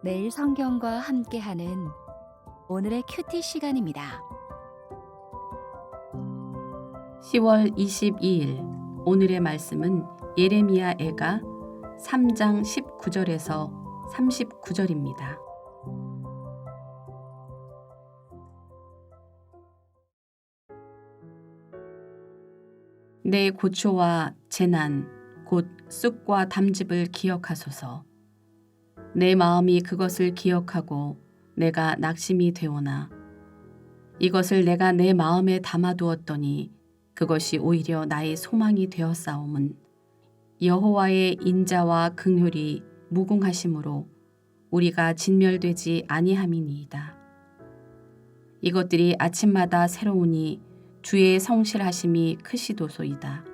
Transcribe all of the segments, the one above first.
매일 성경과 함께하는 오늘의 큐티 시간입니다. 10월 22일 오늘의 말씀은 예레미야 애가 3장 19절에서 39절입니다. 내 고초와 재난 곧 쑥과 담즙을 기억하소서. 내 마음이 그것을 기억하고 내가 낙심이 되오나 이것을 내가 내 마음에 담아두었더니 그것이 오히려 나의 소망이 되었사옴은 여호와의 인자와 긍휼이 무궁하심으로 우리가 진멸되지 아니함이니이다. 이것들이 아침마다 새로우니 주의 성실하심이 크시도소이다.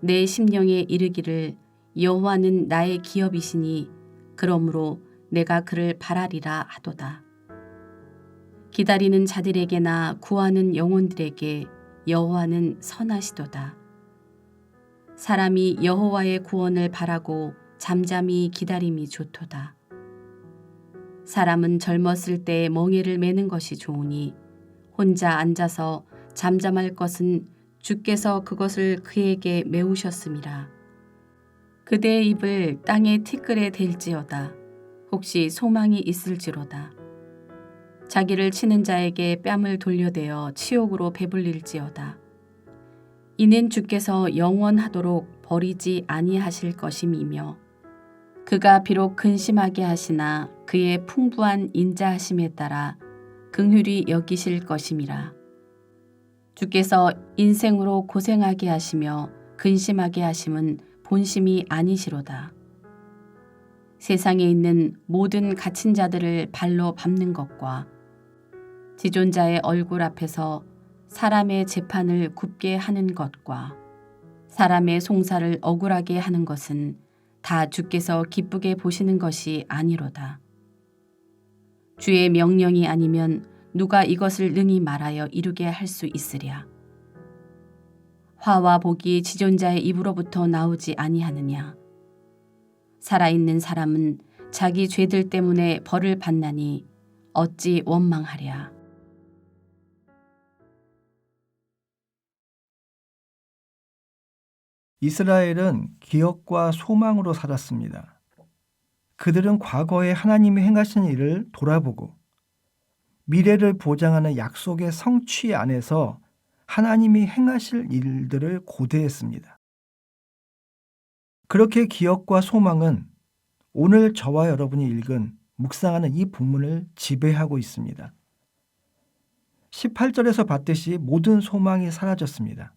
내 심령에 이르기를 여호와는 나의 기업이시니 그러므로 내가 그를 바라리라 하도다. 기다리는 자들에게나 구하는 영혼들에게 여호와는 선하시도다. 사람이 여호와의 구원을 바라고 잠잠히 기다림이 좋도다. 사람은 젊었을 때 멍에를 매는 것이 좋으니 혼자 앉아서 잠잠할 것은 주께서 그것을 그에게 메우셨음이라. 그대의 입을 땅의 티끌에 댈지어다. 혹시 소망이 있을지로다. 자기를 치는 자에게 뺨을 돌려대어 치욕으로 배불릴지어다. 이는 주께서 영원하도록 버리지 아니하실 것임이며 그가 비록 근심하게 하시나 그의 풍부한 인자하심에 따라 긍휼히 여기실 것임이라. 주께서 인생으로 고생하게 하시며 근심하게 하심은 본심이 아니시로다. 세상에 있는 모든 갇힌 자들을 발로 밟는 것과 지존자의 얼굴 앞에서 사람의 재판을 굽게 하는 것과 사람의 송사를 억울하게 하는 것은 다 주께서 기쁘게 보시는 것이 아니로다. 주의 명령이 아니면 누가 이것을 능히 말하여 이루게 할 수 있으랴. 화와 복이 지존자의 입으로부터 나오지 아니하느냐. 살아있는 사람은 자기 죄들 때문에 벌을 받나니 어찌 원망하랴. 이스라엘은 기억과 소망으로 살았습니다. 그들은 과거에 하나님이 행하신 일을 돌아보고 미래를 보장하는 약속의 성취 안에서 하나님이 행하실 일들을 고대했습니다. 그렇게 기억과 소망은 오늘 저와 여러분이 읽은 묵상하는 이 본문을 지배하고 있습니다. 18절에서 봤듯이 모든 소망이 사라졌습니다.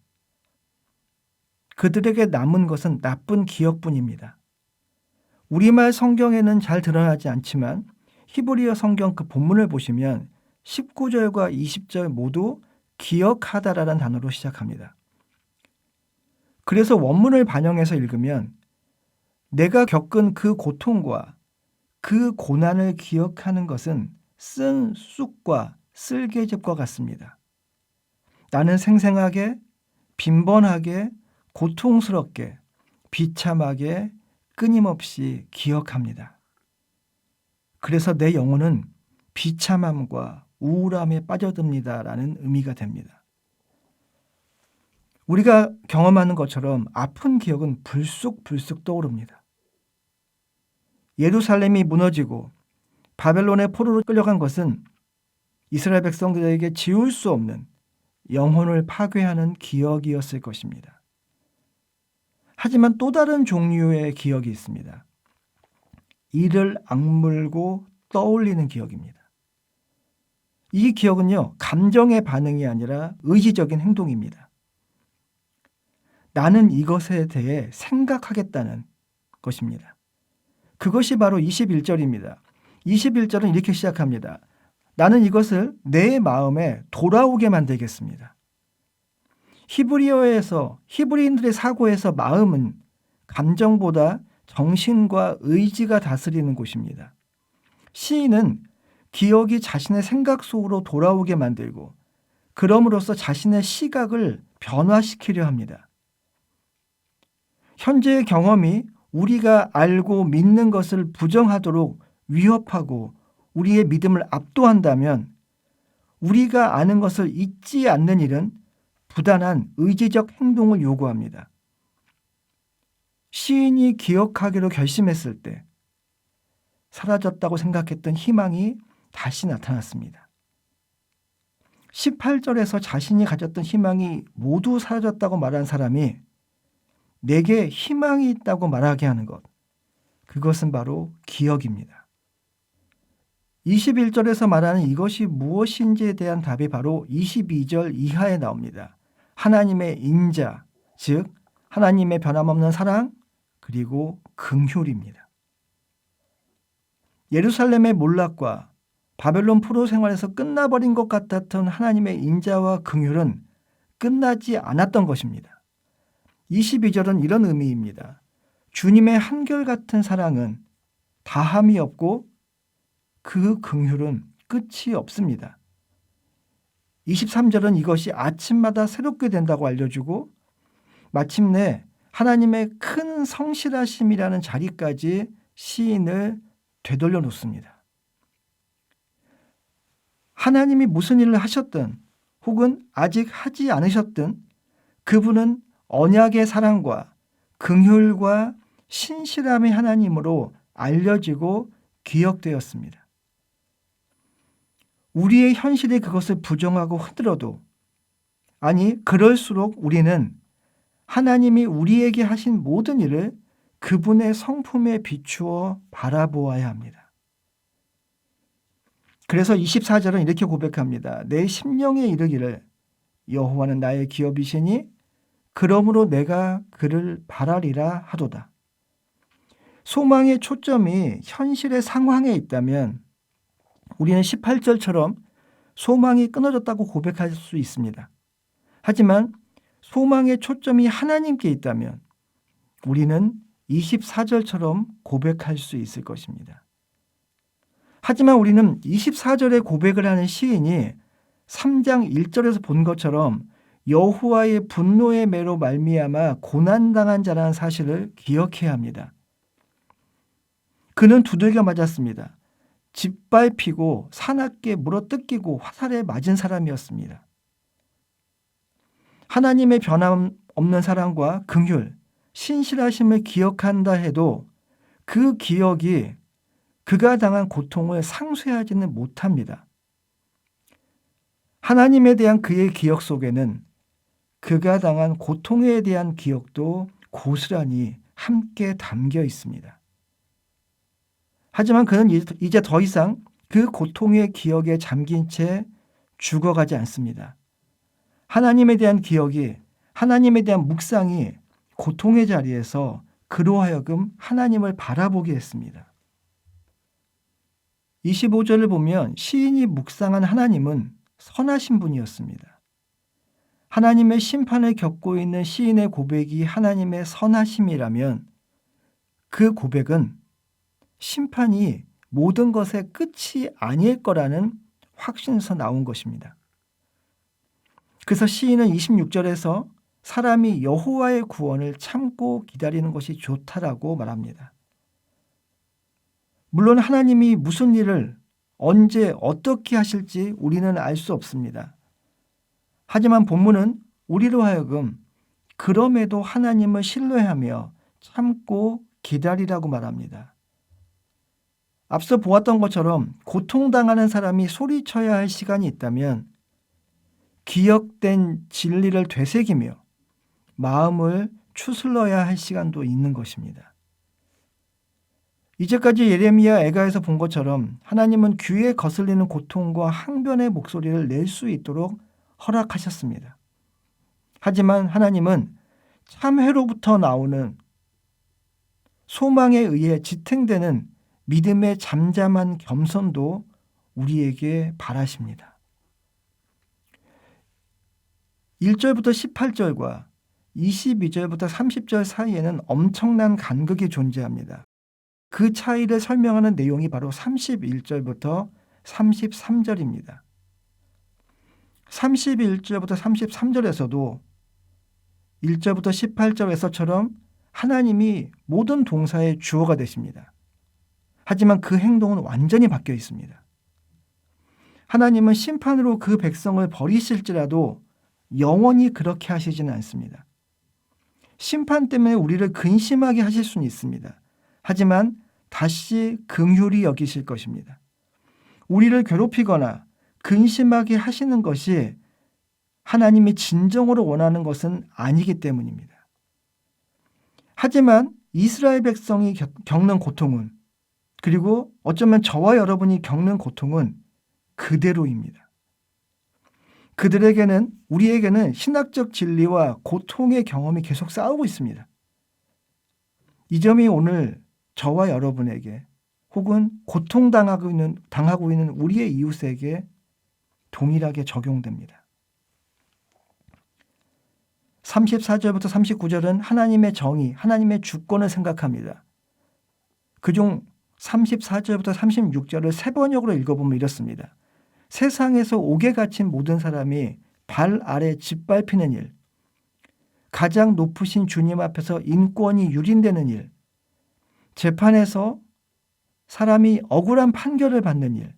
그들에게 남은 것은 나쁜 기억뿐입니다. 우리말 성경에는 잘 드러나지 않지만 히브리어 성경 그 본문을 보시면 19절과 20절 모두 기억하다라는 단어로 시작합니다. 그래서 원문을 반영해서 읽으면 내가 겪은 그 고통과 그 고난을 기억하는 것은 쓴 쑥과 쓸개즙과 같습니다. 나는 생생하게, 빈번하게, 고통스럽게, 비참하게, 끊임없이 기억합니다. 그래서 내 영혼은 비참함과 우울함에 빠져듭니다라는 의미가 됩니다. 우리가 경험하는 것처럼 아픈 기억은 불쑥불쑥 떠오릅니다. 예루살렘이 무너지고 바벨론의 포로로 끌려간 것은 이스라엘 백성들에게 지울 수 없는 영혼을 파괴하는 기억이었을 것입니다. 하지만 또 다른 종류의 기억이 있습니다. 이를 악물고 떠올리는 기억입니다. 이 기억은요, 감정의 반응이 아니라 의지적인 행동입니다. 나는 이것에 대해 생각하겠다는 것입니다. 그것이 바로 21절입니다. 21절은 이렇게 시작합니다. 나는 이것을 내 마음에 돌아오게 만들겠습니다. 히브리어에서 히브리인들의 사고에서 마음은 감정보다 정신과 의지가 다스리는 곳입니다. 시인은 기억이 자신의 생각 속으로 돌아오게 만들고 그럼으로써 자신의 시각을 변화시키려 합니다. 현재의 경험이 우리가 알고 믿는 것을 부정하도록 위협하고 우리의 믿음을 압도한다면 우리가 아는 것을 잊지 않는 일은 부단한 의지적 행동을 요구합니다. 시인이 기억하기로 결심했을 때 사라졌다고 생각했던 희망이 다시 나타났습니다. 18절에서 자신이 가졌던 희망이 모두 사라졌다고 말한 사람이 내게 희망이 있다고 말하게 하는 것. 그것은 바로 기억입니다. 21절에서 말하는 이것이 무엇인지에 대한 답이 바로 22절 이하에 나옵니다. 하나님의 인자, 즉 하나님의 변함없는 사랑 그리고 긍휼입니다. 예루살렘의 몰락과 바벨론 포로 생활에서 끝나버린 것 같았던 하나님의 인자와 긍휼은 끝나지 않았던 것입니다. 22절은 이런 의미입니다. 주님의 한결같은 사랑은 다함이 없고 그 긍휼은 끝이 없습니다. 23절은 이것이 아침마다 새롭게 된다고 알려주고 마침내 하나님의 큰 성실하심이라는 자리까지 시인을 되돌려 놓습니다. 하나님이 무슨 일을 하셨든 혹은 아직 하지 않으셨든 그분은 언약의 사랑과 긍휼과 신실함의 하나님으로 알려지고 기억되었습니다. 우리의 현실이 그것을 부정하고 흔들어도 아니 그럴수록 우리는 하나님이 우리에게 하신 모든 일을 그분의 성품에 비추어 바라보아야 합니다. 그래서 24절은 이렇게 고백합니다. 내 심령에 이르기를 여호와는 나의 기업이시니 그러므로 내가 그를 바라리라 하도다. 소망의 초점이 현실의 상황에 있다면 우리는 18절처럼 소망이 끊어졌다고 고백할 수 있습니다. 하지만 소망의 초점이 하나님께 있다면 우리는 24절처럼 고백할 수 있을 것입니다. 하지만 우리는 24절에 고백을 하는 시인이 3장 1절에서 본 것처럼 여호와의 분노의 매로 말미암아 고난당한 자라는 사실을 기억해야 합니다. 그는 두들겨 맞았습니다. 짓밟히고 사납게 물어뜯기고 화살에 맞은 사람이었습니다. 하나님의 변함 없는 사랑과 긍휼, 신실하심을 기억한다 해도 그 기억이 그가 당한 고통을 상쇄하지는 못합니다. 하나님에 대한 그의 기억 속에는 그가 당한 고통에 대한 기억도 고스란히 함께 담겨 있습니다. 하지만 그는 이제 더 이상 그 고통의 기억에 잠긴 채 죽어가지 않습니다. 하나님에 대한 기억이, 하나님에 대한 묵상이 고통의 자리에서 그로 하여금 하나님을 바라보게 했습니다. 25절을 보면 시인이 묵상한 하나님은 선하신 분이었습니다. 하나님의 심판을 겪고 있는 시인의 고백이 하나님의 선하심이라면 그 고백은 심판이 모든 것의 끝이 아닐 거라는 확신에서 나온 것입니다. 그래서 시인은 26절에서 사람이 여호와의 구원을 참고 기다리는 것이 좋다라고 말합니다. 물론 하나님이 무슨 일을 언제 어떻게 하실지 우리는 알 수 없습니다. 하지만 본문은 우리로 하여금 그럼에도 하나님을 신뢰하며 참고 기다리라고 말합니다. 앞서 보았던 것처럼 고통당하는 사람이 소리쳐야 할 시간이 있다면 기억된 진리를 되새기며 마음을 추슬러야 할 시간도 있는 것입니다. 이제까지 예레미야 애가에서 본 것처럼 하나님은 귀에 거슬리는 고통과 항변의 목소리를 낼 수 있도록 허락하셨습니다. 하지만 하나님은 참회로부터 나오는 소망에 의해 지탱되는 믿음의 잠잠한 겸손도 우리에게 바라십니다. 1절부터 18절과 22절부터 30절 사이에는 엄청난 간극이 존재합니다. 그 차이를 설명하는 내용이 바로 31절부터 33절입니다. 31절부터 33절에서도 1절부터 18절에서처럼 하나님이 모든 동사의 주어가 되십니다. 하지만 그 행동은 완전히 바뀌어 있습니다. 하나님은 심판으로 그 백성을 버리실지라도 영원히 그렇게 하시지는 않습니다. 심판 때문에 우리를 근심하게 하실 수는 있습니다. 하지만 다시 긍휼히 여기실 것입니다. 우리를 괴롭히거나 근심하게 하시는 것이 하나님이 진정으로 원하는 것은 아니기 때문입니다. 하지만 이스라엘 백성이 겪- 겪는 고통은 그리고 어쩌면 저와 여러분이 겪는 고통은 그대로입니다. 그들에게는 우리에게는 신학적 진리와 고통의 경험이 계속 싸우고 있습니다. 이 점이 오늘 저와 여러분에게 혹은 고통당하고 있는 당하고 있는 우리의 이웃에게 동일하게 적용됩니다. 34절부터 39절은 하나님의 정의, 하나님의 주권을 생각합니다. 그중 34절부터 36절을 세 번역으로 읽어보면 이렇습니다. 세상에서 옥에 갇힌 모든 사람이 발 아래 짓밟히는 일, 가장 높으신 주님 앞에서 인권이 유린되는 일, 재판에서 사람이 억울한 판결을 받는 일,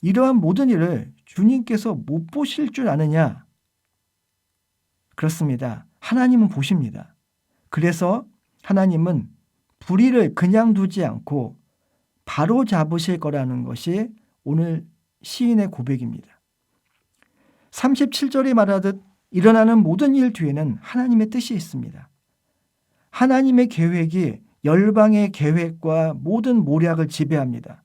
이러한 모든 일을 주님께서 못 보실 줄 아느냐? 그렇습니다. 하나님은 보십니다. 그래서 하나님은 불의를 그냥 두지 않고 바로 잡으실 거라는 것이 오늘 시인의 고백입니다. 37절이 말하듯 일어나는 모든 일 뒤에는 하나님의 뜻이 있습니다. 하나님의 계획이 열방의 계획과 모든 모략을 지배합니다.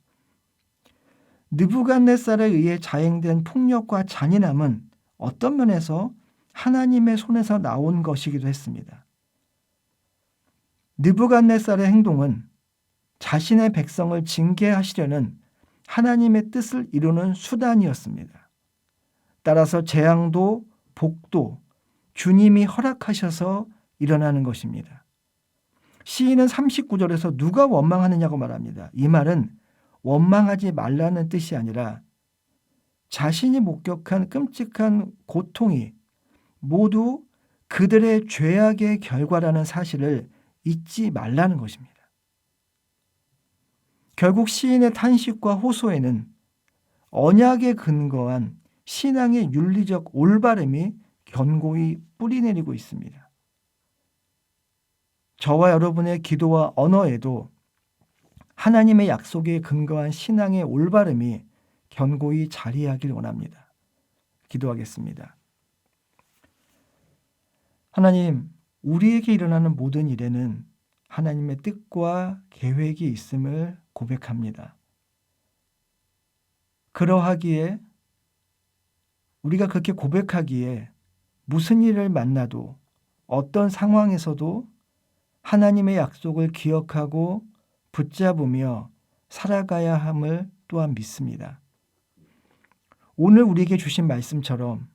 느부갓네살에 의해 자행된 폭력과 잔인함은 어떤 면에서 하나님의 손에서 나온 것이기도 했습니다. 느부갓네살의 행동은 자신의 백성을 징계하시려는 하나님의 뜻을 이루는 수단이었습니다. 따라서 재앙도 복도 주님이 허락하셔서 일어나는 것입니다. 시인은 39절에서 누가 원망하느냐고 말합니다. 이 말은 원망하지 말라는 뜻이 아니라 자신이 목격한 끔찍한 고통이 모두 그들의 죄악의 결과라는 사실을 잊지 말라는 것입니다. 결국 시인의 탄식과 호소에는 언약에 근거한 신앙의 윤리적 올바름이 견고히 뿌리내리고 있습니다. 저와 여러분의 기도와 언어에도 하나님의 약속에 근거한 신앙의 올바름이 견고히 자리하길 원합니다. 기도하겠습니다. 하나님, 우리에게 일어나는 모든 일에는 하나님의 뜻과 계획이 있음을 고백합니다. 그러하기에 우리가 그렇게 고백하기에 무슨 일을 만나도 어떤 상황에서도 하나님의 약속을 기억하고 붙잡으며 살아가야 함을 또한 믿습니다. 오늘 우리에게 주신 말씀처럼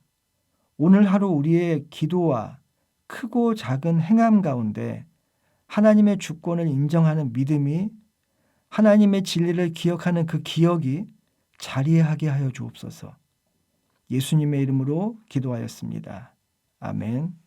오늘 하루 우리의 기도와 크고 작은 행함 가운데 하나님의 주권을 인정하는 믿음이 하나님의 진리를 기억하는 그 기억이 자리하게 하여 주옵소서. 예수님의 이름으로 기도하였습니다. 아멘.